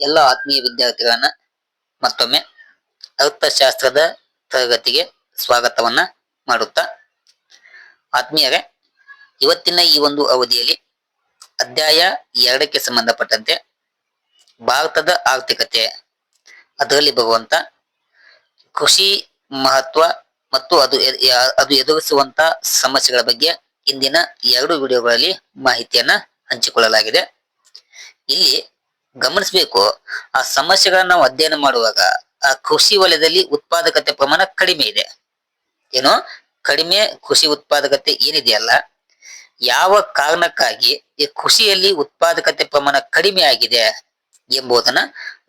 ಎಲ್ಲ ಆತ್ಮೀಯ ವಿದ್ಯಾರ್ಥಿಗಳನ್ನ ಮತ್ತೊಮ್ಮೆ ಅರ್ಥಶಾಸ್ತ್ರದ ತರಗತಿಗೆ ಸ್ವಾಗತವನ್ನ ಮಾಡುತ್ತಾ ಆತ್ಮೀಯರೇ, ಇವತ್ತಿನ ಈ ಒಂದು ಅವಧಿಯಲ್ಲಿ ಅಧ್ಯಾಯ ಎರಡಕ್ಕೆ ಸಂಬಂಧಪಟ್ಟಂತೆ ಭಾರತದ ಆರ್ಥಿಕತೆ, ಅದರಲ್ಲಿ ಬರುವಂತ ಕೃಷಿ ಮಹತ್ವ ಮತ್ತು ಅದು ಅದು ಎದುರಿಸುವಂತ ಸಮಸ್ಯೆಗಳ ಬಗ್ಗೆ ಇಂದಿನ ಎರಡು ವಿಡಿಯೋಗಳಲ್ಲಿ ಮಾಹಿತಿಯನ್ನ ಹಂಚಿಕೊಳ್ಳಲಾಗಿದೆ. ಇಲ್ಲಿ ಗಮನಿಸಬೇಕು. ಆ ಸಮಸ್ಯೆಗಳನ್ನ ನಾವು ಅಧ್ಯಯನ ಮಾಡುವಾಗ ಆ ಕೃಷಿ ವಲಯದಲ್ಲಿ ಉತ್ಪಾದಕತೆ ಪ್ರಮಾಣ ಕಡಿಮೆ ಇದೆ. ಏನು? ಕಡಿಮೆ ಕೃಷಿ ಉತ್ಪಾದಕತೆ ಏನಿದೆಯಲ್ಲ, ಯಾವ ಕಾರಣಕ್ಕಾಗಿ ಈ ಕೃಷಿಯಲ್ಲಿ ಉತ್ಪಾದಕತೆ ಪ್ರಮಾಣ ಕಡಿಮೆ ಆಗಿದೆ ಎಂಬುದನ್ನ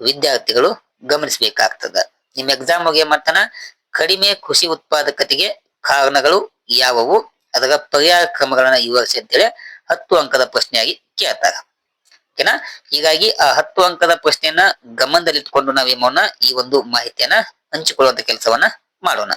ವಿದ್ಯಾರ್ಥಿಗಳು ಗಮನಿಸಬೇಕಾಗ್ತದ. ನಿಮ್ಮ ಎಕ್ಸಾಮ್ ಏನ್ ಮಾಡ್ತಾನ ಕಡಿಮೆ ಕೃಷಿ ಉತ್ಪಾದಕತೆಗೆ ಕಾರಣಗಳು ಯಾವುವು? ಅದರ ಪರಿಹಾರ ಕ್ರಮಗಳನ್ನ ವಿವರಿಸಿ ಅಂತೇಳಿ ಹತ್ತು ಅಂಕದ ಪ್ರಶ್ನೆಯಾಗಿ ಕೇಳ್ತಾರ. ಓಕೆನಾ? ಹೀಗಾಗಿ ಆ ಹತ್ತು ಅಂಕದ ಪ್ರಶ್ನೆಯನ್ನ ಗಮನದಲ್ಲಿಟ್ಕೊಂಡು ನಾವೇಮೋನ ಈ ಒಂದು ಮಾಹಿತಿಯನ್ನ ಹಂಚಿಕೊಳ್ಳುವಂತ ಕೆಲಸವನ್ನ ಮಾಡೋಣ.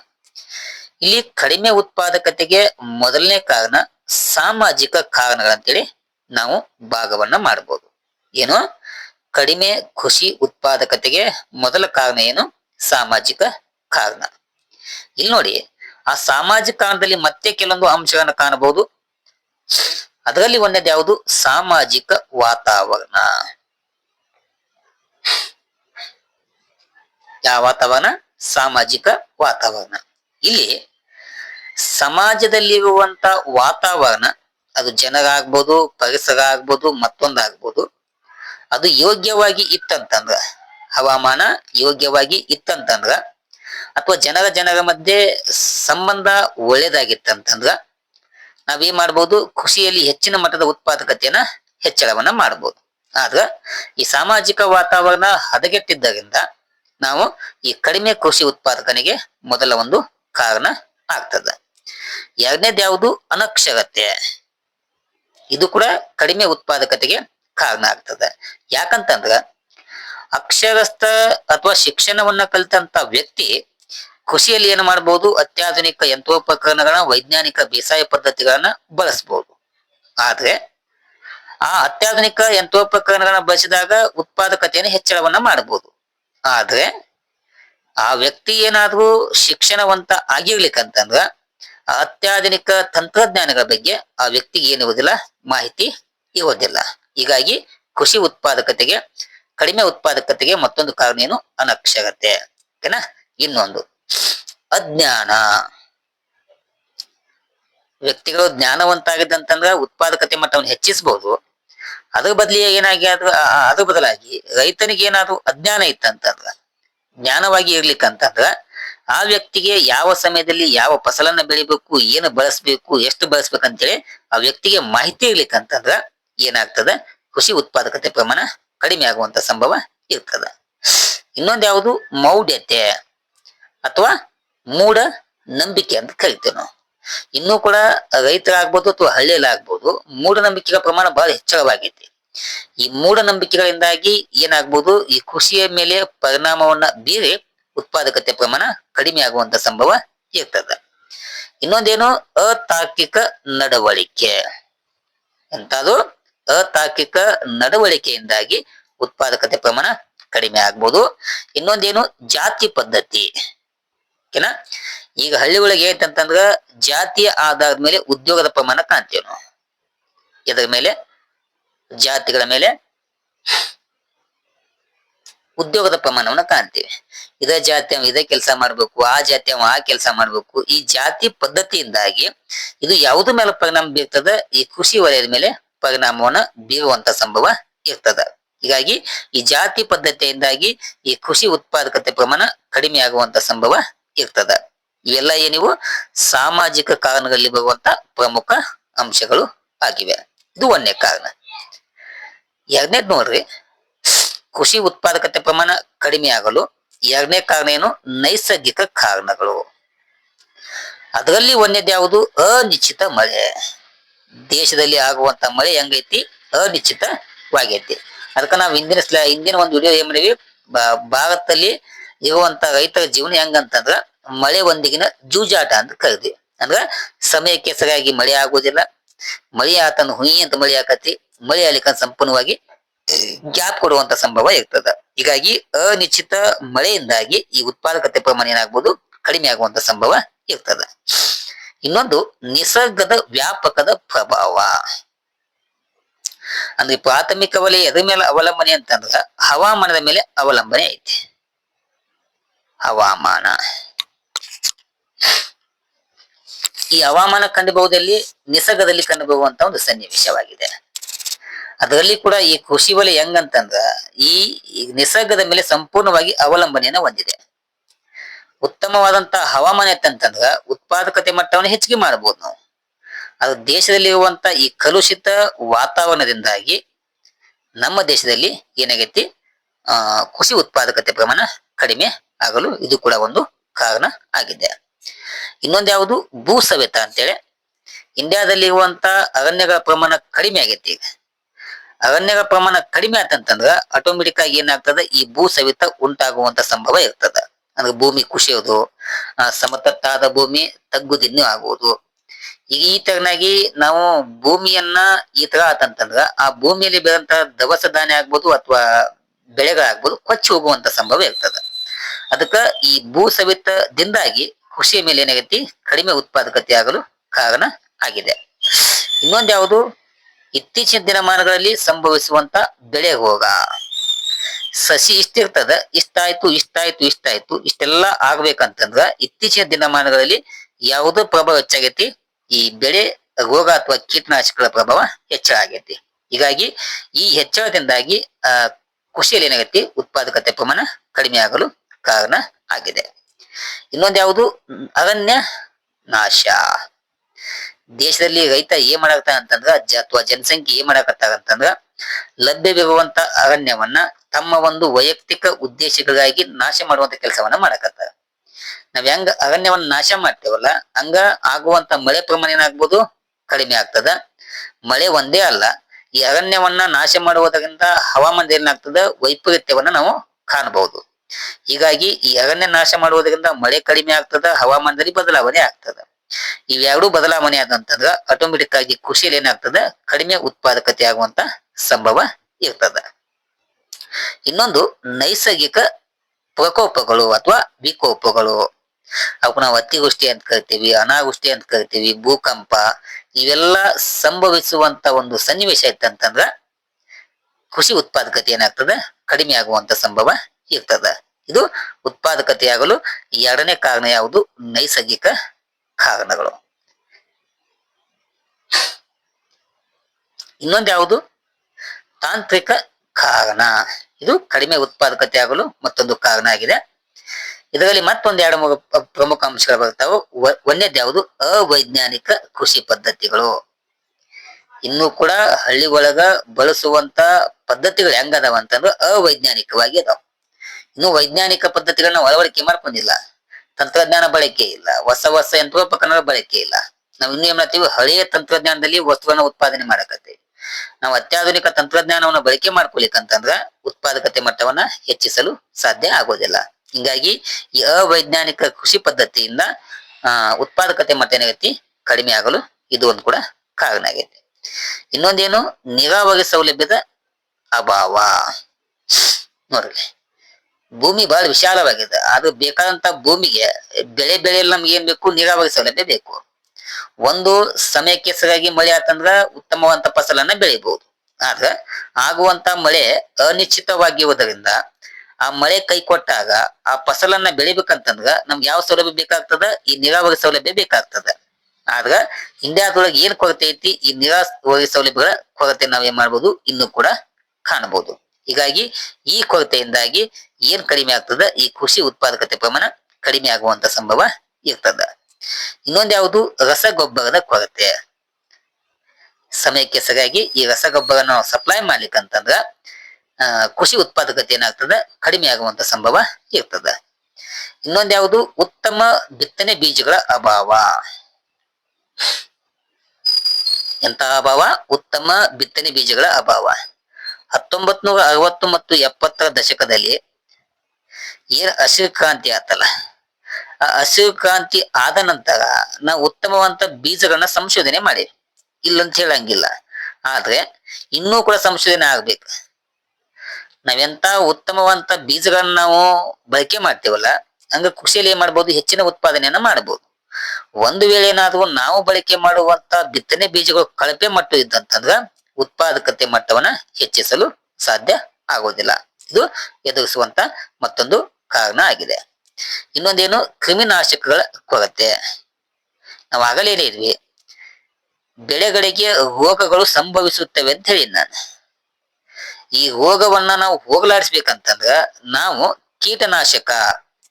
ಇಲ್ಲಿ ಕಡಿಮೆ ಉತ್ಪಾದಕತೆಗೆ ಮೊದಲನೇ ಕಾರಣ ಸಾಮಾಜಿಕ ಕಾರಣಗಳಂತೇಳಿ ನಾವು ಭಾಗವನ್ನ ಮಾಡಬಹುದು ಏನು? ಕಡಿಮೆ ಕೃಷಿ ಉತ್ಪಾದಕತೆಗೆ ಮೊದಲ ಕಾರಣ ಏನು? ಸಾಮಾಜಿಕ ಕಾರಣ. ಇಲ್ಲಿ ನೋಡಿ, ಆ ಸಾಮಾಜಿಕ ಕಾರಣದಲ್ಲಿ ಮತ್ತೆ ಕೆಲವೊಂದು ಅಂಶಗಳನ್ನ ಕಾಣಬಹುದು. ಅದರಲ್ಲಿ ಒಂದೇದು ಯಾವುದು? ಸಾಮಾಜಿಕ ವಾತಾವರಣ ಯಾವ ವಾತಾವರಣ ಸಾಮಾಜಿಕ ವಾತಾವರಣ ಇಲ್ಲಿ ಸಮಾಜದಲ್ಲಿರುವಂತ ವಾತಾವರಣ, ಅದು ಜನರಾಗ್ಬೋದು ಪರಿಸರ ಆಗ್ಬೋದು ಮತ್ತೊಂದಾಗ್ಬೋದು, ಅದು ಯೋಗ್ಯವಾಗಿ ಇತ್ತಂತಂದ್ರ, ಹವಾಮಾನ ಯೋಗ್ಯವಾಗಿ ಇತ್ತಂತಂದ್ರ, ಅಥವಾ ಜನರ ಜನರ ಮಧ್ಯೆ ಸಂಬಂಧ ಒಳ್ಳೇದಾಗಿತ್ತಂತಂದ್ರ, ನಾವೇನ್ ಮಾಡ್ಬೋದು, ಕೃಷಿಯಲ್ಲಿ ಹೆಚ್ಚಿನ ಮಟ್ಟದ ಉತ್ಪಾದಕತೆಯನ್ನ ಹೆಚ್ಚಳವನ್ನ ಮಾಡಬಹುದು ಆದ್ರೆ ಈ ಸಾಮಾಜಿಕ ವಾತಾವರಣ ಹದಗೆಟ್ಟಿದ್ದರಿಂದ ನಾವು ಈ ಕಡಿಮೆ ಕೃಷಿ ಉತ್ಪಾದಕನಿಗೆ ಮೊದಲ ಒಂದು ಕಾರಣ ಆಗ್ತದ. ಎರಡನೇದು ಯಾವುದು? ಅನಕ್ಷರತೆ. ಇದು ಕೂಡ ಕಡಿಮೆ ಉತ್ಪಾದಕತೆಗೆ ಕಾರಣ ಆಗ್ತದೆ. ಯಾಕಂತಂದ್ರ ಅಕ್ಷರಸ್ಥ ಅಥವಾ ಶಿಕ್ಷಣವನ್ನ ಕಲಿತಂತ ವ್ಯಕ್ತಿ ಕೃಷಿಯಲ್ಲಿ ಏನು ಮಾಡಬಹುದು ಅತ್ಯಾಧುನಿಕ ಯಂತ್ರೋಪಕರಣಗಳ ವೈಜ್ಞಾನಿಕ ಬೇಸಾಯ ಪದ್ಧತಿಗಳನ್ನ ಬಳಸಬಹುದು ಆದ್ರೆ ಆ ಅತ್ಯಾಧುನಿಕ ಯಂತ್ರೋಪಕರಣಗಳನ್ನ ಬಳಸಿದಾಗ ಉತ್ಪಾದಕತೆಯನ್ನು ಹೆಚ್ಚಳವನ್ನ ಮಾಡಬಹುದು ಆದ್ರೆ ಆ ವ್ಯಕ್ತಿ ಏನಾದ್ರೂ ಶಿಕ್ಷಣವಂತ ಆಗಿರ್ಲಿಕ್ಕಂತಂದ್ರ ಆ ಅತ್ಯಾಧುನಿಕ ತಂತ್ರಜ್ಞಾನಗಳ ಬಗ್ಗೆ ಆ ವ್ಯಕ್ತಿಗೆ ಏನಿರುವುದಿಲ್ಲ ಮಾಹಿತಿ ಇರೋದಿಲ್ಲ ಹೀಗಾಗಿ ಕೃಷಿ ಉತ್ಪಾದಕತೆಗೆ, ಕಡಿಮೆ ಉತ್ಪಾದಕತೆಗೆ ಮತ್ತೊಂದು ಕಾರಣ ಏನು? ಅನಕ್ಷರತೆ. ಓಕೆನಾ? ಇನ್ನೊಂದು. ಅಜ್ಞಾನ. ವ್ಯಕ್ತಿಗಳು ಜ್ಞಾನವಂತಾಗಿದ್ದಂತಂದ್ರ ಉತ್ಪಾದಕತೆ ಮಟ್ಟವನ್ನು ಹೆಚ್ಚಿಸಬಹುದು ಅದ್ರ ಬದಲಿ ಏನಾಗಿ ಅದು ಅದ್ರ ಬದಲಾಗಿ ರೈತನಿಗೆ ಏನಾದ್ರು ಅಜ್ಞಾನ ಇತ್ತಂತಂದ್ರ, ಜ್ಞಾನವಾಗಿ ಇರ್ಲಿಕ್ಕಂತಂದ್ರ, ಆ ವ್ಯಕ್ತಿಗೆ ಯಾವ ಸಮಯದಲ್ಲಿ ಯಾವ ಫಸಲನ್ನ ಬೆಳಿಬೇಕು, ಏನು ಬಳಸ್ಬೇಕು, ಎಷ್ಟು ಬಳಸ್ಬೇಕಂತೇಳಿ ಆ ವ್ಯಕ್ತಿಗೆ ಮಾಹಿತಿ ಇರ್ಲಿಕ್ಕಂತಂದ್ರ ಏನಾಗ್ತದ? ಕೃಷಿ ಉತ್ಪಾದಕತೆ ಪ್ರಮಾಣ ಕಡಿಮೆ ಆಗುವಂತ ಸಂಭವ ಇರ್ತದ. ಇನ್ನೊಂದು ಯಾವುದು? ಮೌಢ್ಯತೆ ಅಥವಾ ಮೂಢ ನಂಬಿಕೆ ಅಂತ ಕರಿತೇವೆ ನಾವು. ಇನ್ನೂ ಕೂಡ ರೈತರಾಗ್ಬೋದು ಅಥವಾ ಹಳ್ಳಿಯಲ್ಲಿ ಆಗ್ಬೋದು ಮೂಢನಂಬಿಕೆಗಳ ಪ್ರಮಾಣ ಬಹಳ ಹೆಚ್ಚಳವಾಗಿದೆ. ಈ ಮೂಢನಂಬಿಕೆಗಳಿಂದಾಗಿ ಏನಾಗ್ಬೋದು, ಈ ಕೃಷಿಯ ಮೇಲೆ ಪರಿಣಾಮವನ್ನ ಬೀರಿ ಉತ್ಪಾದಕತೆ ಪ್ರಮಾಣ ಕಡಿಮೆ ಆಗುವಂತ ಸಂಭವ ಇರ್ತದ. ಇನ್ನೊಂದೇನು, ಅತಾರ್ಕಿಕ ನಡವಳಿಕೆ. ಎಂತಾದ್ರು ಅತಾರ್ಕಿಕ ನಡವಳಿಕೆಯಿಂದಾಗಿ ಉತ್ಪಾದಕತೆ ಪ್ರಮಾಣ ಕಡಿಮೆ ಆಗ್ಬೋದು. ಇನ್ನೊಂದೇನು, ಜಾತಿ ಪದ್ಧತಿ. ಓಕೆನಾ? ಈಗ ಹಳ್ಳಿ ಒಳಗೆ ಏನಂತಂದ್ರ ಜಾತಿಯ ಆಧಾರದ ಮೇಲೆ ಉದ್ಯೋಗದ ಪ್ರಮಾಣ ಕಾಣ್ತೇವೆ ನಾವು. ಇದರ ಮೇಲೆ? ಜಾತಿಗಳ ಮೇಲೆ ಉದ್ಯೋಗದ ಪ್ರಮಾಣವನ್ನ ಕಾಣ್ತೇವೆ. ಇದೇ ಜಾತಿ ಅವ ಇದೇ ಕೆಲಸ ಮಾಡ್ಬೇಕು, ಆ ಜಾತಿ ಅವ ಆ ಕೆಲಸ ಮಾಡ್ಬೇಕು. ಈ ಜಾತಿ ಪದ್ಧತಿಯಿಂದಾಗಿ ಇದು ಯಾವುದ್ರ ಮೇಲೆ ಪರಿಣಾಮ ಬೀರ್ತದ? ಈ ಕೃಷಿ ವಲಯದ ಮೇಲೆ ಪರಿಣಾಮವನ್ನ ಬೀರುವಂತ ಸಂಭವ ಇರ್ತದ. ಹೀಗಾಗಿ ಈ ಜಾತಿ ಪದ್ಧತಿಯಿಂದಾಗಿ ಈ ಕೃಷಿ ಉತ್ಪಾದಕತೆ ಪ್ರಮಾಣ ಕಡಿಮೆ ಆಗುವಂತ ಸಂಭವ ಇರ್ತದ. ಇವೆಲ್ಲ ಏನಿವು? ಸಾಮಾಜಿಕ ಕಾರಣಗಳಲ್ಲಿ ಬರುವಂತ ಪ್ರಮುಖ ಅಂಶಗಳು ಆಗಿವೆ. ಇದು ಒಂದನೇ ಕಾರಣ. ಎರಡನೇದ್ ನೋಡ್ರಿ, ಕೃಷಿ ಉತ್ಪಾದಕತೆ ಪ್ರಮಾಣ ಕಡಿಮೆ ಆಗಲು ಎರಡನೇ ಕಾರಣ ಏನು? ನೈಸರ್ಗಿಕ ಕಾರಣಗಳು. ಅದರಲ್ಲಿ ಒಂದೇದ್ ಯಾವುದು? ಅನಿಶ್ಚಿತ ಮಳೆ. ದೇಶದಲ್ಲಿ ಆಗುವಂತ ಮಳೆ ಹೆಂಗೈತಿ? ಅನಿಶ್ಚಿತವಾಗೈತಿ. ಅದಕ್ಕೆ ನಾವು ಹಿಂದಿನ ಹಿಂದಿನ ಒಂದು ವಿಡಿಯೋ ಏನ್ ಮಾಡಿವಿ? ಭಾರತದಲ್ಲಿ ಇರುವಂತ ರೈತರ ಜೀವನ ಹೆಂಗಂತಂದ್ರ ಮಳೆ ಒಂದಿಗಿನ ಜೂಜಾಟ ಅಂತ ಕರೆದ್ವಿ. ಅಂದ್ರ ಸಮಯಕ್ಕೆ ಸರಿಯಾಗಿ ಮಳೆ ಆಗುವುದಿಲ್ಲ. ಮಳೆ ಆತನ ಹುಯಿ ಅಂತ ಮಳೆ ಆಕತಿ, ಮಳೆ ಆಗ್ಲಿಕ್ಕ ಸಂಪೂರ್ಣವಾಗಿ ಗ್ಯಾಪ್ ಕೊಡುವಂತ ಸಂಭವ ಇರ್ತದ. ಹೀಗಾಗಿ ಅನಿಶ್ಚಿತ ಮಳೆಯಿಂದಾಗಿ ಈ ಉತ್ಪಾದಕತೆ ಪ್ರಮಾಣ ಏನಾಗ್ಬೋದು ಕಡಿಮೆ ಆಗುವಂತ ಸಂಭವ ಇರ್ತದ. ಇನ್ನೊಂದು ನಿಸರ್ಗದ ವ್ಯಾಪಕದ ಪ್ರಭಾವ. ಅಂದ್ರೆ ಪ್ರಾಥಮಿಕ ವಲಯ ಎದ್ರ ಮೇಲೆ ಅವಲಂಬನೆ ಅಂತಂದ್ರ ಹವಾಮಾನದ ಮೇಲೆ ಅವಲಂಬನೆ ಐತಿ. ಹವಾಮಾನ. ಈ ಹವಾಮಾನ ಕಂಡುಬಹುದಲ್ಲಿ ನಿಸರ್ಗದಲ್ಲಿ ಕಂಡುಬರುವಂತ ಒಂದು ಸನ್ನಿವೇಶವಾಗಿದೆ. ಅದರಲ್ಲಿ ಕೂಡ ಈ ಕೃಷಿ ವಲಯ ಹೆಂಗಂತಂದ್ರ ಈ ನಿಸರ್ಗದ ಮೇಲೆ ಸಂಪೂರ್ಣವಾಗಿ ಅವಲಂಬನೆಯನ್ನು ಹೊಂದಿದೆ. ಉತ್ತಮವಾದಂತಹ ಹವಾಮಾನ ಇತ್ತಂತಂದ್ರ ಉತ್ಪಾದಕತೆ ಮಟ್ಟವನ್ನು ಹೆಚ್ಚಿಗೆ ಮಾಡಬಹುದು ನಾವು. ಅದು ದೇಶದಲ್ಲಿ ಇರುವಂತ ಈ ಕಲುಷಿತ ವಾತಾವರಣದಿಂದಾಗಿ ನಮ್ಮ ದೇಶದಲ್ಲಿ ಏನಾಗೈತಿ, ಆ, ಕೃಷಿ ಉತ್ಪಾದಕತೆ ಪ್ರಮಾಣ ಕಡಿಮೆ ಆಗಲು ಇದು ಕೂಡ ಒಂದು ಕಾರಣ ಆಗಿದೆ. ಇನ್ನೊಂದು ಯಾವುದು? ಭೂ ಸವೆತ ಅಂತೇಳಿ. ಇಂಡಿಯಾದಲ್ಲಿ ಇರುವಂತ ಅರಣ್ಯಗಳ ಪ್ರಮಾಣ ಕಡಿಮೆ ಆಗೈತಿ ಈಗ. ಅರಣ್ಯಗಳ ಪ್ರಮಾಣ ಕಡಿಮೆ ಆತಂತಂದ್ರ ಆಟೋಮೆಟಿಕ್ ಆಗಿ ಏನಾಗ್ತದ? ಈ ಭೂ ಸವಿತ ಉಂಟಾಗುವಂತ ಸಂಭವ ಇರ್ತದ. ಅಂದ್ರೆ ಭೂಮಿ ಕುಸಿಯೋದು ಸಮತಟ್ಟಾದ ಭೂಮಿ ತಗ್ಗುದಿನ್ನು ಆಗುವುದು. ಈಗ ಈ ತರನಾಗಿ ನಾವು ಭೂಮಿಯನ್ನ ಈ ತರ ಆತಂತಂದ್ರ ಆ ಭೂಮಿಯಲ್ಲಿ ಬೆಳೆದಂತಹ ದವಸ ಧಾನ್ಯ ಆಗ್ಬೋದು ಅಥವಾ ಬೆಳೆಗಳಾಗ್ಬೋದು, ಕೊಚ್ಚಿ ಹೋಗುವಂತ ಸಂಭವ ಇರ್ತದ. ಅದಕ್ಕ ಈ ಭೂ ಸವಿತದಿಂದಾಗಿ ಕೃಷಿಯ ಮೇಲೆ ಏನಾಗೈತಿ? ಕಡಿಮೆ ಉತ್ಪಾದಕತೆ ಆಗಲು ಕಾರಣ ಆಗಿದೆ. ಇನ್ನೊಂದು ಯಾವುದು? ಇತ್ತೀಚಿನ ದಿನಮಾನಗಳಲ್ಲಿ ಸಂಭವಿಸುವಂತ ಬೆಳೆ ರೋಗ. ಸಸಿ ಇಷ್ಟಿರ್ತದ, ಇಷ್ಟಾಯ್ತು ಇಷ್ಟಾಯ್ತು ಇಷ್ಟಾಯ್ತು, ಇಷ್ಟೆಲ್ಲ ಆಗ್ಬೇಕಂತಂದ್ರ ಇತ್ತೀಚಿನ ದಿನಮಾನಗಳಲ್ಲಿ ಯಾವುದೋ ಪ್ರಭಾವ ಹೆಚ್ಚಾಗೈತಿ. ಈ ಬೆಳೆ ರೋಗ ಅಥವಾ ಕೀಟನಾಶಕಗಳ ಪ್ರಭಾವ ಹೆಚ್ಚಳ ಆಗೈತಿ ಹೀಗಾಗಿ ಈ ಹೆಚ್ಚಳದಿಂದಾಗಿ, ಆ, ಕೃಷಿಯಲ್ಲಿ ಏನಾಗೈತಿ? ಉತ್ಪಾದಕತೆ ಪ್ರಮಾಣ ಕಡಿಮೆ ಆಗಲು ಕಾರಣ ಆಗಿದೆ. ಇನ್ನೊಂದು ಯಾವುದು? ಅರಣ್ಯ ನಾಶ. ದೇಶದಲ್ಲಿ ರೈತ ಏನ್ ಮಾಡಾಕತ್ತ ಅಂತಂದ್ರ ಅಥವಾ ಜನಸಂಖ್ಯೆ ಏನ್ ಮಾಡಾಕತ್ತಾರ ಅಂತಂದ್ರ ಲಭ್ಯವಿರುವಂತ ಅರಣ್ಯವನ್ನ ತಮ್ಮ ಒಂದು ವೈಯಕ್ತಿಕ ಉದ್ದೇಶಗಳಿಗಾಗಿ ನಾಶ ಮಾಡುವಂತ ಕೆಲಸವನ್ನ ಮಾಡಾಕತ್ತಾರ. ನಾವ್ ಹೆಂಗ ಅರಣ್ಯವನ್ನ ನಾಶ ಮಾಡ್ತೇವಲ್ಲ, ಹಂಗ ಆಗುವಂತ ಮಳೆ ಪ್ರಮಾಣ ಏನಾಗ್ಬೋದು? ಕಡಿಮೆ ಆಗ್ತದ. ಮಳೆ ಒಂದೇ ಅಲ್ಲ, ಈ ಅರಣ್ಯವನ್ನ ನಾಶ ಮಾಡುವುದರಿಂದ ಹವಾಮಾನ ಏನಾಗ್ತದ? ವೈಪರೀತ್ಯವನ್ನ ನಾವು ಕಾಣಬಹುದು ಹೀಗಾಗಿ ಈ ಅರಣ್ಯ ನಾಶ ಮಾಡುವುದರಿಂದ ಮಳೆ ಕಡಿಮೆ ಆಗ್ತದ, ಹವಾಮಾನದಲ್ಲಿ ಬದಲಾವಣೆ ಆಗ್ತದ. ಇವೆರಡೂ ಬದಲಾವಣೆ ಆದಂತಂದ್ರ ಆಟೋಮೆಟಿಕ್ ಆಗಿ ಕೃಷಿಯಲ್ಲಿ ಏನಾಗ್ತದ? ಕಡಿಮೆ ಉತ್ಪಾದಕತೆ ಆಗುವಂತ ಸಂಭವ ಇರ್ತದ. ಇನ್ನೊಂದು ನೈಸರ್ಗಿಕ ಪ್ರಕೋಪಗಳು ಅಥವಾ ವಿಕೋಪಗಳು. ಅವು ನಾವು ಅತಿವೃಷ್ಟಿ ಅಂತ ಕರಿತೀವಿ, ಅನಾವೃಷ್ಟಿ ಅಂತ ಕರಿತೀವಿ, ಭೂಕಂಪ, ಇವೆಲ್ಲ ಸಂಭವಿಸುವಂತ ಒಂದು ಸನ್ನಿವೇಶ ಇತ್ತಂತಂದ್ರ ಕೃಷಿ ಉತ್ಪಾದಕತೆ ಏನಾಗ್ತದ? ಕಡಿಮೆ ಆಗುವಂತ ಸಂಭವ ಇರ್ತದ. ಇದು ಉತ್ಪಾದಕತೆಯಾಗಲು ಎರಡನೇ ಕಾರಣ ಯಾವುದು? ನೈಸರ್ಗಿಕ ಕಾರಣಗಳು. ಇನ್ನೊಂದು ಯಾವುದು? ತಾಂತ್ರಿಕ ಕಾರಣ. ಇದು ಕಡಿಮೆ ಉತ್ಪಾದಕತೆ ಆಗಲು ಮತ್ತೊಂದು ಕಾರಣ ಆಗಿದೆ. ಇದರಲ್ಲಿ ಮತ್ತೊಂದು ಎರಡು ಪ್ರಮುಖ ಅಂಶಗಳು ಬರ್ತಾವ ಒ- ಒಂದನೇದು ಯಾವುದು? ಅವೈಜ್ಞಾನಿಕ ಕೃಷಿ ಪದ್ಧತಿಗಳು. ಇನ್ನು ಕೂಡ ಹಳ್ಳಿ ಒಳಗ ಬಳಸುವಂತ ಪದ್ಧತಿಗಳು ಹೆಂಗದಾವ ಅಂತಂದ್ರೆ ಅವೈಜ್ಞಾನಿಕವಾಗಿ ಅದಾವ. ಇನ್ನು ವೈಜ್ಞಾನಿಕ ಪದ್ಧತಿಗಳನ್ನ ಅಳವಡಿಕೆ ಮಾಡ್ಕೊಂಡಿಲ್ಲ. ತಂತ್ರಜ್ಞಾನ ಬಳಕೆ ಇಲ್ಲ. ಹೊಸ ಹೊಸ ಯಂತ್ರೋಪಕರಣಗಳ ಬಳಕೆ ಇಲ್ಲ. ನಾವು ಇನ್ನು ಏನ್ ಮಾಡ್ತೀವಿ? ಹಳೆಯ ತಂತ್ರಜ್ಞಾನದಲ್ಲಿ ವಸ್ತುಗಳನ್ನ ಉತ್ಪಾದನೆ ಮಾಡಕತ್ತೀವಿ. ನಾವು ಅತ್ಯಾಧುನಿಕ ತಂತ್ರಜ್ಞಾನವನ್ನ ಬಳಕೆ ಮಾಡ್ಕೊಲಿಕ್ಕಂತಂದ್ರ ಉತ್ಪಾದಕತೆ ಮಟ್ಟವನ್ನ ಹೆಚ್ಚಿಸಲು ಸಾಧ್ಯ ಆಗೋದಿಲ್ಲ. ಹಿಂಗಾಗಿ ಈ ಅವೈಜ್ಞಾನಿಕ ಕೃಷಿ ಪದ್ಧತಿಯಿಂದ ಉತ್ಪಾದಕತೆ ಮಟ್ಟ ಏನಾಗೈತಿ ಕಡಿಮೆ ಆಗಲು ಇದು ಒಂದು ಕೂಡ ಕಾರಣ ಆಗೈತಿ. ಇನ್ನೊಂದೇನು? ನೀರಾವರಿ ಸೌಲಭ್ಯದ ಅಭಾವ. ನೋಡ್ರಿ. ಭೂಮಿ ಬಹಳ ವಿಶಾಲವಾಗಿದೆ. ಅದು ಬೇಕಾದಂತ ಭೂಮಿಗೆ ಬೆಳೆ ಬೆಳೆಯಲು ನಮ್ಗೆ ಏನ್ ಬೇಕು? ನೀರಾವರಿ ಸೌಲಭ್ಯ ಬೇಕು. ಒಂದು ಸಮಯಕ್ಕೆ ಸರಿಯಾಗಿ ಮಳೆ ಆತಂದ್ರ ಉತ್ತಮವಾದಂತ ಫಸಲನ್ನ ಬೆಳಿಬಹುದು ಆದ್ರ ಆಗುವಂತ ಮಳೆ ಅನಿಶ್ಚಿತವಾಗಿರುವುದರಿಂದ ಆ ಮಳೆ ಕೈ ಕೊಟ್ಟಾಗ ಆ ಫಸಲನ್ನ ಬೆಳಿಬೇಕಂತಂದ್ರ ನಮ್ಗೆ ಯಾವ ಸೌಲಭ್ಯ ಬೇಕಾಗ್ತದ? ಈ ನೀರಾವರಿ ಸೌಲಭ್ಯ ಬೇಕಾಗ್ತದ. ಆದ್ರ ಇಂಡಿಯಾದೊಳಗೆ ಏನ್ ಕೊರತೆ ಐತಿ? ಈ ನೀರಾವರಿ ಸೌಲಭ್ಯಗಳ ಕೊರತೆ ನಾವ್ ಏನ್ ಮಾಡ್ಬೋದು? ಇನ್ನು ಕೂಡ ಕಾಣಬಹುದು ಹೀಗಾಗಿ ಈ ಕೊರತೆಯಿಂದಾಗಿ ಏನ್ ಕಡಿಮೆ ಆಗ್ತದ? ಈ ಕೃಷಿ ಉತ್ಪಾದಕತೆ ಪ್ರಮಾಣ ಕಡಿಮೆ ಆಗುವಂತ ಸಂಭವ ಇರ್ತದ. ಇನ್ನೊಂದ್ ಯಾವುದು? ರಸಗೊಬ್ಬರದ ಕೊರತೆ. ಸಮಯಕ್ಕೆ ಸರಿಯಾಗಿ ಈ ರಸಗೊಬ್ಬರ ನಾವು ಸಪ್ಲೈ ಮಾಡ್ಲಿಕ್ಕಂತಂದ್ರ ಕೃಷಿ ಉತ್ಪಾದಕತೆ ಏನಾಗ್ತದ? ಕಡಿಮೆ ಆಗುವಂತ ಸಂಭವ ಇರ್ತದ. ಇನ್ನೊಂದ್ ಯಾವುದು? ಉತ್ತಮ ಬಿತ್ತನೆ ಬೀಜಗಳ ಅಭಾವ. ಎಂತ ಅಭಾವ? ಉತ್ತಮ ಬಿತ್ತನೆ ಬೀಜಗಳ ಅಭಾವ. ಹತ್ತೊಂಬತ್ ನೂರ ಅರವತ್ತು ಮತ್ತು ಎಪ್ಪತ್ತರ ದಶಕದಲ್ಲಿ ಏನ್ ಹಸಿರು ಕ್ರಾಂತಿ ಆತಲ್ಲ? ಆ ಹಸಿರು ಕ್ರಾಂತಿ ಆದ ನಂತರ ನಾವು ಉತ್ತಮವಂತ ಬೀಜಗಳನ್ನ ಸಂಶೋಧನೆ ಮಾಡಿವಿ ಇಲ್ಲಂತ ಹೇಳಂಗಿಲ್ಲ. ಆದ್ರೆ ಇನ್ನೂ ಕೂಡ ಸಂಶೋಧನೆ ಆಗ್ಬೇಕು. ನಾವೆಂತ ಉತ್ತಮವಂತ ಬೀಜಗಳನ್ನ ನಾವು ಬಳಕೆ ಮಾಡ್ತೇವಲ್ಲ, ಹಂಗ ಕೃಷಿಯಲ್ಲಿ ಏನ್ ಮಾಡ್ಬೋದು? ಹೆಚ್ಚಿನ ಉತ್ಪಾದನೆಯನ್ನ ಮಾಡಬಹುದು ಒಂದು ವೇಳೆ ಏನಾದ್ರೂ ನಾವು ಬಳಕೆ ಮಾಡುವಂತ ಬಿತ್ತನೆ ಬೀಜಗಳು ಕಳಪೆ ಮಟ್ಟ ಇದ್ದಂತಂದ್ರ ಉತ್ಪಾದಕತೆ ಮಟ್ಟವನ್ನ ಹೆಚ್ಚಿಸಲು ಸಾಧ್ಯ ಆಗೋದಿಲ್ಲ ಇದು ಎದುರಿಸುವಂತ ಮತ್ತೊಂದು ಕಾರಣ ಆಗಿದೆ. ಇನ್ನೊಂದೇನು? ಕ್ರಿಮಿನಾಶಕಗಳ ಕೊರತೆ. ನಾವು ಆಗಲೇ ಹೇಳಿದ್ವಿ, ಬೆಳೆಗಳಿಗೆ ರೋಗಗಳು ಸಂಭವಿಸುತ್ತವೆ ಅಂತ ಹೇಳಿ ನಾನು. ಈ ರೋಗವನ್ನ ನಾವು ಹೋಗಲಾಡಿಸ್ಬೇಕಂತಂದ್ರ ನಾವು ಕೀಟನಾಶಕ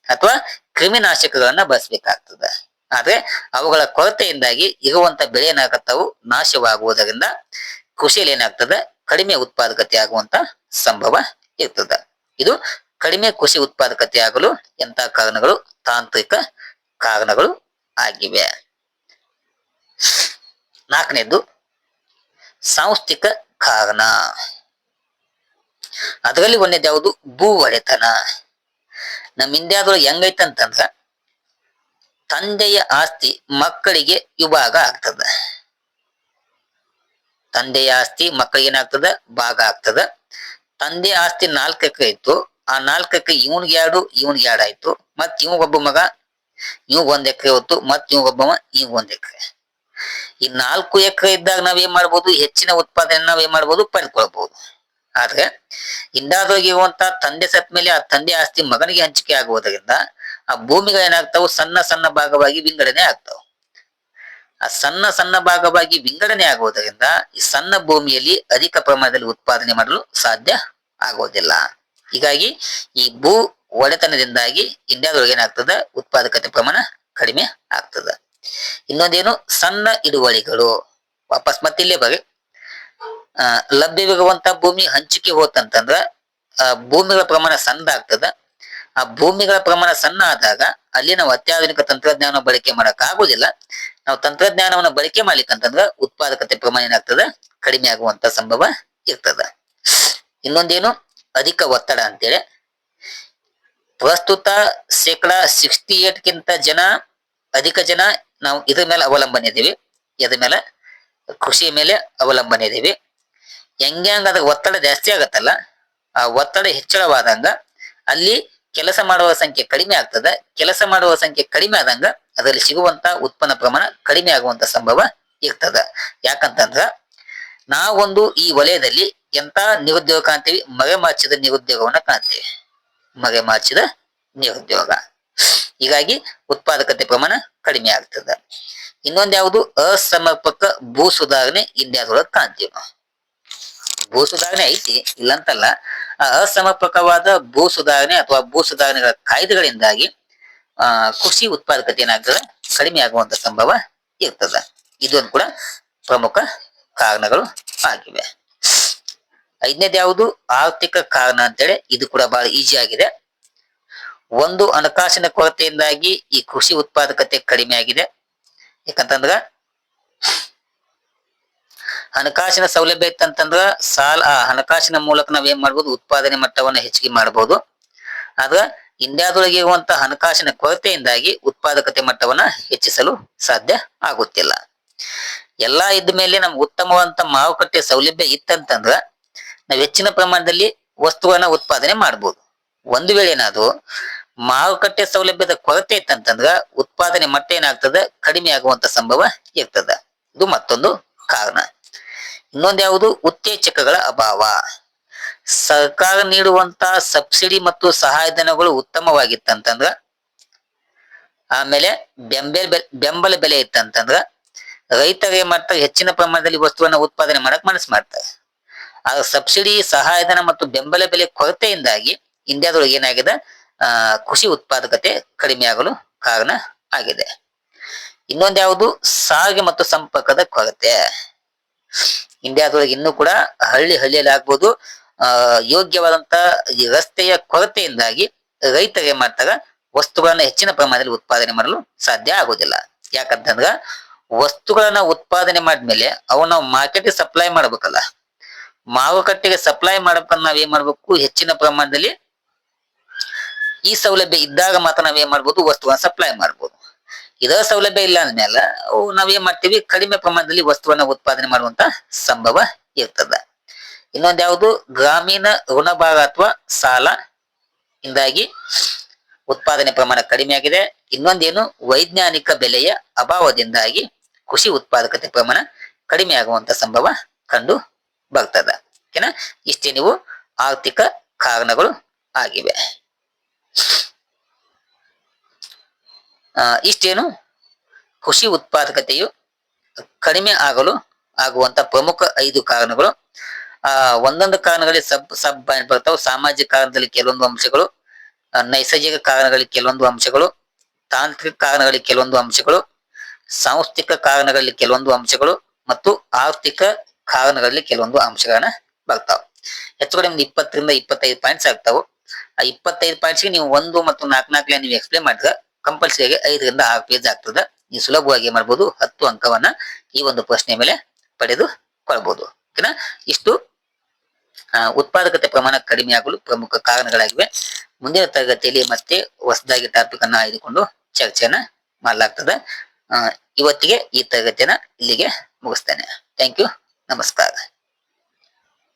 ಅಥವಾ ಕ್ರಿಮಿನಾಶಕಗಳನ್ನ ಬಳಸ್ಬೇಕಾಗ್ತದೆ. ಆದ್ರೆ ಅವುಗಳ ಕೊರತೆಯಿಂದಾಗಿ ಇರುವಂತ ಬೆಳೆ ಏನಾಗತ್ತವು ನಾಶವಾಗುವುದರಿಂದ ಕೃಷಿಯಲ್ಲಿ ಏನಾಗ್ತದ? ಕಡಿಮೆ ಉತ್ಪಾದಕತೆ ಆಗುವಂತ ಸಂಭವ ಇರ್ತದ. ಇದು ಕಡಿಮೆ ಕೃಷಿ ಉತ್ಪಾದಕತೆ ಆಗಲು ಎಂತ ಕಾರಣಗಳು? ತಾಂತ್ರಿಕ ಕಾರಣಗಳು ಆಗಿವೆ. ನಾಲ್ಕನೇದು ಸಾಂಸ್ಥಿಕ ಕಾರಣ. ಅದರಲ್ಲಿ ಒಂದೇದು ಯಾವುದು? ಭೂ ಒಡೆತನ. ನಮ್ಮ ಇಂಡಿಯಾದೊಳಗೆ ಹೆಂಗೈತಂತಂದ್ರ, ತಂದೆಯ ಆಸ್ತಿ ಮಕ್ಕಳಿಗೆ ವಿಭಾಗ ಆಗ್ತದ. ತಂದೆಯ ಆಸ್ತಿ ಮಕ್ಕಳಿಗೆ ಏನಾಗ್ತದ? ಭಾಗ ಆಗ್ತದ. ತಂದೆ ಆಸ್ತಿ ನಾಲ್ಕಕ್ಕೆ ಇತ್ತು. ಆ ನಾಲ್ಕಕ್ಕೆ ಇವನ್ಗೆ ಎರಡು ಇವನ್ಗೆ ಎರಡು ಆಯ್ತು. ಮತ್ ಇವ್ ಒಬ್ಬ ಮಗ ಇವ್ ಒಂದ್ ಎಕರೆ ಹೊತ್ತು ಮತ್ ಇವ್ ಒಬ್ಬವ ಇವ್ ಒಂದ್ ಎಕರೆ. ಈ ನಾಲ್ಕು ಎಕರೆ ಇದ್ದಾಗ ನಾವೇನ್ ಮಾಡ್ಬೋದು? ಹೆಚ್ಚಿನ ಉತ್ಪಾದನೆ ನಾವೇನ್ ಮಾಡ್ಬೋದು? ಪಡ್ಕೊಳ್ಬಹುದು ಆದ್ರೆ ಇಂದಾದೊಳಗೆ ಇರುವಂತ ತಂದೆ ಸತ್ ಮೇಲೆ ಆ ತಂದೆ ಆಸ್ತಿ ಮಗನಿಗೆ ಹಂಚಿಕೆ ಆಗುವುದರಿಂದ, ಆ ಭೂಮಿಗಳು ಏನಾಗ್ತಾವು? ಸಣ್ಣ ಸಣ್ಣ ಭಾಗವಾಗಿ ವಿಂಗಡಣೆ ಆಗ್ತಾವ. ಆ ಸಣ್ಣ ಸಣ್ಣ ಭಾಗವಾಗಿ ವಿಂಗಡಣೆ ಆಗುವುದರಿಂದ ಈ ಸಣ್ಣ ಭೂಮಿಯಲ್ಲಿ ಅಧಿಕ ಪ್ರಮಾಣದಲ್ಲಿ ಉತ್ಪಾದನೆ ಮಾಡಲು ಸಾಧ್ಯ ಆಗೋದಿಲ್ಲ ಹೀಗಾಗಿ ಈ ಭೂ ಒಡೆತನದಿಂದಾಗಿ ಇಂಡಿಯಾದೊಳಗೆ ಏನಾಗ್ತದ? ಉತ್ಪಾದಕತೆ ಪ್ರಮಾಣ ಕಡಿಮೆ ಆಗ್ತದ. ಇನ್ನೊಂದೇನು? ಸಣ್ಣ ಹಿಡುವಳಿಗಳು ವಾಪಸ್ ಮತ್ತೆ ಇಲ್ಲೇ ಆ, ಲಭ್ಯವಿರುವಂತ ಭೂಮಿ ಹಂಚಿಕೆ ಹೋತಂತಂದ್ರ, ಆ, ಭೂಮಿಗಳ ಪ್ರಮಾಣ ಸಣ್ಣ ಆಗ್ತದ ಆ ಭೂಮಿಗಳ ಪ್ರಮಾಣ ಸಣ್ಣ ಆದಾಗ ಅಲ್ಲಿ ನಾವು ಅತ್ಯಾಧುನಿಕ ತಂತ್ರಜ್ಞಾನ ಬಳಕೆ ಮಾಡಕ್ ಆಗುದಿಲ್ಲ ನಾವು ತಂತ್ರಜ್ಞಾನವನ್ನ ಬಳಕೆ ಮಾಡ್ಲಿಕ್ಕಂತಂದ್ರ ಉತ್ಪಾದಕತೆ ಪ್ರಮಾಣ ಏನಾಗ್ತದ? ಕಡಿಮೆ ಆಗುವಂತ ಸಂಭವ ಇರ್ತದ. ಇನ್ನೊಂದೇನು? ಅಧಿಕ ಒತ್ತಡ ಅಂತೇಳಿ. ಪ್ರಸ್ತುತ ಶೇಕಡ ಸಿಕ್ಸ್ಟಿ ಏಟ್ ಗಿಂತ ಜನ, ಅಧಿಕ ಜನ ನಾವು ಇದ್ರ ಮೇಲೆ ಅವಲಂಬನೆ ಇದೀವಿ. ಇದ್ರ ಮೇಲೆ? ಕೃಷಿ ಮೇಲೆ ಅವಲಂಬನೆ ಇದೀವಿ. ಹೆಂಗೆ ಅದ್ರ ಒತ್ತಡ ಜಾಸ್ತಿ ಆಗತ್ತಲ್ಲ, ಆ ಒತ್ತಡ ಹೆಚ್ಚಳವಾದಂಗ ಅಲ್ಲಿ ಕೆಲಸ ಮಾಡುವ ಸಂಖ್ಯೆ ಕಡಿಮೆ ಆಗ್ತದೆ, ಕೆಲಸ ಮಾಡುವ ಸಂಖ್ಯೆ ಕಡಿಮೆ ಆದಂಗ ಅದರಲ್ಲಿ ಸಿಗುವಂತ ಉತ್ಪನ್ನ ಪ್ರಮಾಣ ಕಡಿಮೆ ಆಗುವಂತ ಸಂಭವ ಇರ್ತದ. ಯಾಕಂತಂದ್ರ ನಾವೊಂದು ಈ ವಲಯದಲ್ಲಿ ಎಂತ ನಿರುದ್ಯೋಗ ಕಾಣ್ತೀವಿ? ಮರೆಮಾಚಿದ ನಿರುದ್ಯೋಗವನ್ನ ಕಾಣ್ತೀವಿ. ಮರೆಮಾಚಿದ ನಿರುದ್ಯೋಗ. ಹೀಗಾಗಿ ಉತ್ಪಾದಕತೆ ಪ್ರಮಾಣ ಕಡಿಮೆ ಆಗ್ತದ. ಇನ್ನೊಂದ್ಯಾವುದು ಅಸಮರ್ಪಕ ಭೂ ಸುಧಾರಣೆ ಇಂಡಿಯಾದೊಳಗೆ ಕಾಣ್ತೀವಿ ಭೂ ಸುಧಾರಣೆ ಐತಿ, ಇಲ್ಲಂತಲ್ಲ. ಅಸಮರ್ಪಕವಾದ ಭೂ ಸುಧಾರಣೆ ಅಥವಾ ಭೂ ಸುಧಾರಣೆಗಳ ಕಾಯ್ದೆಗಳಿಂದಾಗಿ, ಆ, ಕೃಷಿ ಉತ್ಪಾದಕತೆ ಏನಾಗ್ತದೆ ಕಡಿಮೆ ಆಗುವಂತ ಸಂಭವ ಇರ್ತದ. ಇದೊಂದು ಕೂಡ ಪ್ರಮುಖ ಕಾರಣಗಳು ಆಗಿವೆ. ಐದನೇದು ಯಾವುದು? ಆರ್ಥಿಕ ಕಾರಣ ಅಂತೇಳಿ ಇದು ಕೂಡ ಬಹಳ ಈಜಿ ಆಗಿದೆ. ಒಂದು ಹಣಕಾಸಿನ ಕೊರತೆಯಿಂದಾಗಿ ಈ ಕೃಷಿ ಉತ್ಪಾದಕತೆ ಕಡಿಮೆ ಆಗಿದೆ. ಯಾಕಂತಂದ್ರ ಹಣಕಾಸಿನ ಸೌಲಭ್ಯ ಇತ್ತಂತಂದ್ರ ಸಾಲ ಹಣಕಾಸಿನ ಮೂಲಕ ನಾವ್ ಏನ್ ಮಾಡ್ಬೋದು, ಉತ್ಪಾದನೆ ಮಟ್ಟವನ್ನ ಹೆಚ್ಚಿಗೆ ಮಾಡಬಹುದು ಆದ್ರ ಇಂಡಿಯಾದೊಳಗೆ ಇರುವಂತಹ ಹಣಕಾಸಿನ ಕೊರತೆಯಿಂದಾಗಿ ಉತ್ಪಾದಕತೆ ಮಟ್ಟವನ್ನ ಹೆಚ್ಚಿಸಲು ಸಾಧ್ಯ ಆಗುತ್ತಿಲ್ಲ. ಎಲ್ಲಾ ಇದ್ದ ಮೇಲೆ ನಮ್ಗೆ ಉತ್ತಮವಂತ ಮಾರುಕಟ್ಟೆ ಸೌಲಭ್ಯ ಇತ್ತಂತಂದ್ರ ನಾವ್ ಹೆಚ್ಚಿನ ಪ್ರಮಾಣದಲ್ಲಿ ವಸ್ತುವನ್ನ ಉತ್ಪಾದನೆ ಮಾಡಬಹುದು ಒಂದು ವೇಳೆ ಏನಾದ್ರು ಮಾರುಕಟ್ಟೆ ಸೌಲಭ್ಯದ ಕೊರತೆ ಇತ್ತಂತಂದ್ರ ಉತ್ಪಾದನೆ ಮಟ್ಟ ಏನಾಗ್ತದ, ಕಡಿಮೆ ಆಗುವಂತ ಸಂಭವ ಇರ್ತದ. ಇದು ಮತ್ತೊಂದು ಕಾರಣ. ಇನ್ನೊಂದು ಯಾವುದು? ಉತ್ತೇಜಕಗಳ ಅಭಾವ. ಸರ್ಕಾರ ನೀಡುವಂತ ಸಬ್ಸಿಡಿ ಮತ್ತು ಸಹಾಯಧನಗಳು ಉತ್ತಮವಾಗಿತ್ತಂತಂದ್ರ, ಆಮೇಲೆ ಬೆಂಬಲ ಬೆಲೆ ಬೆಂಬಲ ಬೆಲೆ ಇತ್ತಂತಂದ್ರ, ರೈತರು ಏನ್ ಮಾಡ್ತಾರೆ? ಹೆಚ್ಚಿನ ಪ್ರಮಾಣದಲ್ಲಿ ವಸ್ತುವನ್ನ ಉತ್ಪಾದನೆ ಮಾಡಕ್ ಮನಸ್ಸು ಮಾಡ್ತಾರೆ. ಆ ಸಬ್ಸಿಡಿ ಸಹಾಯಧನ ಮತ್ತು ಬೆಂಬಲ ಬೆಲೆ ಕೊರತೆಯಿಂದಾಗಿ ಇಂಡಿಯಾದೊಳಗೆ ಏನಾಗಿದೆ? ಆ, ಕೃಷಿ ಉತ್ಪಾದಕತೆ ಕಡಿಮೆ ಆಗಲು ಕಾರಣ ಆಗಿದೆ. ಇನ್ನೊಂದು ಯಾವುದು? ಸಾರಿಗೆ ಮತ್ತು ಸಂಪರ್ಕದ ಕೊರತೆ. ಇಂಡಿಯಾದೊಳಗೆ ಇನ್ನೂ ಕೂಡ ಹಳ್ಳಿ ಹಳ್ಳಿಯಲ್ಲಿ ಆಗ್ಬೋದು, ಆ, ಯೋಗ್ಯವಾದಂತ ರಸ್ತೆಯ ಕೊರತೆಯಿಂದಾಗಿ ರೈತರು ಏನ್ ಮಾಡ್ತಾರ, ವಸ್ತುಗಳನ್ನ ಹೆಚ್ಚಿನ ಪ್ರಮಾಣದಲ್ಲಿ ಉತ್ಪಾದನೆ ಮಾಡಲು ಸಾಧ್ಯ ಆಗೋದಿಲ್ಲ. ಯಾಕಂತಂದ್ರ ವಸ್ತುಗಳನ್ನ ಉತ್ಪಾದನೆ ಮಾಡಿದ್ಮೇಲೆ ಅವನ್ನ ಮಾರ್ಕೆಟ್ಗೆ ಸಪ್ಲೈ ಮಾಡ್ಬೇಕಲ್ಲ. ಮಾರುಕಟ್ಟೆಗೆ ಸಪ್ಲೈ ಮಾಡ್ಬೇಕಂದ್ರೆ ನಾವ್ ಏನ್ ಮಾಡ್ಬೇಕು, ಹೆಚ್ಚಿನ ಪ್ರಮಾಣದಲ್ಲಿ ಈ ಸೌಲಭ್ಯ ಇದ್ದಾಗ ಮಾತ್ರ ನಾವ್ ಏನ್ ಮಾಡ್ಬೋದು, ವಸ್ತುಗಳನ್ನ ಸಪ್ಲೈ ಮಾಡ್ಬೋದು. ಇದ ಸೌಲಭ್ಯ ಇಲ್ಲ ಅಂದ್ಮೇಲೆ, ಅವು ನಾವ್ ಏನ್ ಮಾಡ್ತೀವಿ? ಕಡಿಮೆ ಪ್ರಮಾಣದಲ್ಲಿ ವಸ್ತುವನ್ನ ಉತ್ಪಾದನೆ ಮಾಡುವಂತ ಸಂಭವ ಇರ್ತದ. ಇನ್ನೊಂದು ಯಾವುದು? ಗ್ರಾಮೀಣ ಋಣಭಾಗ ಅಥವಾ ಸಾಲ. ಇಂದಾಗಿ ಉತ್ಪಾದನೆ ಪ್ರಮಾಣ ಕಡಿಮೆ ಆಗಿದೆ. ಇನ್ನೊಂದೇನು? ವೈಜ್ಞಾನಿಕ ಬೆಲೆಯ ಅಭಾವದಿಂದಾಗಿ ಕೃಷಿ ಉತ್ಪಾದಕತೆ ಪ್ರಮಾಣ ಕಡಿಮೆ ಆಗುವಂತ ಸಂಭವ ಕಂಡು ಬರ್ತದ. ಓಕೆನಾ? ಇಷ್ಟೇ ನೀವು ಆರ್ಥಿಕ ಕಾರಣಗಳು ಆಗಿವೆ ಆ, ಇಷ್ಟೇನು? ಕೃಷಿ ಉತ್ಪಾದಕತೆಯು ಕಡಿಮೆ ಆಗಲು ಆಗುವಂತ ಪ್ರಮುಖ ಐದು ಕಾರಣಗಳು. ಆ, ಒಂದೊಂದು ಕಾರಣಗಳಲ್ಲಿ ಸಬ್ ಸಬ್ ಬರ್ತಾವೆ. ಸಾಮಾಜಿಕ ಕಾರಣದಲ್ಲಿ ಕೆಲವೊಂದು ಅಂಶಗಳು ನೈಸರ್ಗಿಕ ಕಾರಣಗಳಲ್ಲಿ ಕೆಲವೊಂದು ಅಂಶಗಳು, ತಾಂತ್ರಿಕ ಕಾರಣಗಳಲ್ಲಿ ಕೆಲವೊಂದು ಅಂಶಗಳು, ಸಾಂಸ್ಥಿಕ ಕಾರಣಗಳಲ್ಲಿ ಕೆಲವೊಂದು ಅಂಶಗಳು ಮತ್ತು ಆರ್ಥಿಕ ಕಾರಣಗಳಲ್ಲಿ ಕೆಲವೊಂದು ಅಂಶಗಳನ್ನ ಬರ್ತಾವೆ. ಹೆಚ್ಚು ಕಡಿಮೆ ಇಪ್ಪತ್ತರಿಂದ ಇಪ್ಪತ್ತೈದು ಪಾಯಿಂಟ್ಸ್ ಆಗ್ತಾವೆ. ಆ ಇಪ್ಪತ್ತೈದು ಪಾಯಿಂಟ್ಸ್ಗೆ ನೀವು ಒಂದು ಮತ್ತು ನಾಲ್ಕು ನಾಲ್ಕು ನೀವು ಎಕ್ಸ್ಪ್ಲೇನ್ ಮಾಡಿದ್ರೆ ಕಂಪಲ್ಸರಿ ಐದರಿಂದ ಆರು ಪೇಜ್ ಆಗ್ತದೆ. ನೀವು ಸುಲಭವಾಗಿ ಮಾಡ್ಬೋದು ಹತ್ತು ಅಂಕವನ್ನ ಈ ಒಂದು ಪ್ರಶ್ನೆ ಮೇಲೆ ಪಡೆದುಕೊಳ್ಬಹುದು ಓಕೆನಾ? ಇಷ್ಟು. ಉತ್ಪಾದಕತೆ ಪ್ರಮಾಣ ಕಡಿಮೆ ಆಗಲು ಪ್ರಮುಖ ಕಾರಣಗಳಾಗಿವೆ. ಮುಂದಿನ ತರಗತಿಯಲ್ಲಿ ಮತ್ತೆ ಹೊಸದಾಗಿ ಟಾಪಿಕ್ ಅನ್ನ ಆಯ್ದುಕೊಂಡು ಚರ್ಚೆಯನ್ನ ಮಾಡಲಾಗ್ತದೆ. ಇವತ್ತಿಗೆ ಈ ತರಗತಿಯನ್ನ ಇಲ್ಲಿಗೆ ಮುಗಿಸ್ತೇನೆ. ಥ್ಯಾಂಕ್ ಯು ನಮಸ್ಕಾರ.